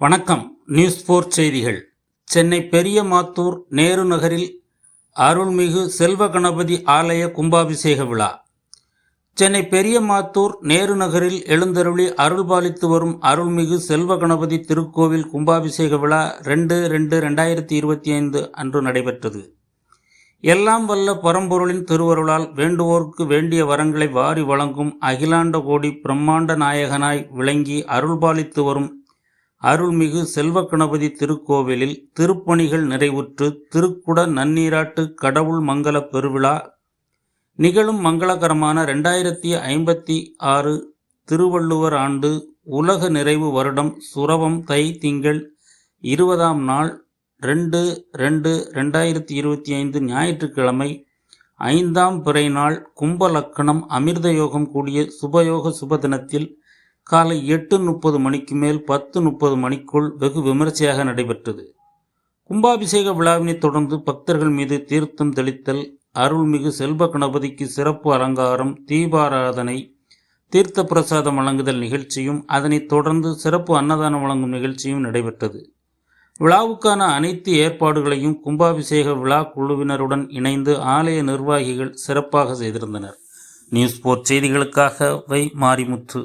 வணக்கம். நியூஸ் போர் செய்திகள். சென்னை பெரியமாத்தூர் நேரு நகரில் அருள்மிகு செல்வ கணபதி ஆலய கும்பாபிஷேக விழா. சென்னை பெரியமாத்தூர் நேரு நகரில் எழுந்தருளி அருள்பாலித்து வரும் அருள்மிகு செல்வ கணபதி திருக்கோவில் கும்பாபிஷேக விழா ரெண்டு ரெண்டு ரெண்டாயிரத்தி இருபத்தி ஐந்து அன்று நடைபெற்றது. எல்லாம் வல்ல பரம்பொருளின் திருவருளால் வேண்டுவோர்க்கு வேண்டிய வரங்களை வாரி வழங்கும் அகிலாண்ட கோடி பிரம்மாண்ட நாயகனாய் விளங்கி அருள்பாலித்து வரும் அருள்மிகு செல்வ கணபதி திருக்கோவிலில் திருப்பணிகள் நிறைவுற்று திருக்குட நன்னீராட்டு கடவுள் மங்கள பெருவிழா நிகழும் மங்களகரமான ரெண்டாயிரத்தி ஐம்பத்தி ஆறு திருவள்ளுவர் ஆண்டு உலக நிறைவு வருடம் சுரவம் தை திங்கள் இருபதாம் நாள் ரெண்டு ரெண்டு ரெண்டாயிரத்தி இருபத்தி ஐந்து ஞாயிற்றுக்கிழமை ஐந்தாம் பிறை நாள் கும்பலக்கணம் அமிர்த யோகம் கூடிய சுபயோக சுப தினத்தில் காலை எட்டு முப்பது மணிக்கு மேல் பத்து முப்பது மணிக்குள் வெகு விமரிசையாக நடைபெற்றது. கும்பாபிஷேக விழாவினை தொடர்ந்து பக்தர்கள் மீது தீர்த்தம் தெளித்தல் அருள்மிகு செல்வ கணபதிக்கு சிறப்பு அலங்காரம் தீபாராதனை தீர்த்த பிரசாதம் வழங்குதல் நிகழ்ச்சியும் அதனைத் தொடர்ந்து சிறப்பு அன்னதானம் வழங்கும் நிகழ்ச்சியும் நடைபெற்றது. விழாவுக்கான அனைத்து ஏற்பாடுகளையும் கும்பாபிஷேக விழா குழுவினருடன் இணைந்து ஆலய நிர்வாகிகள் சிறப்பாக செய்திருந்தனர். நியூஸ் போர்ட் செய்திகளுக்காக வை மாரிமுத்து.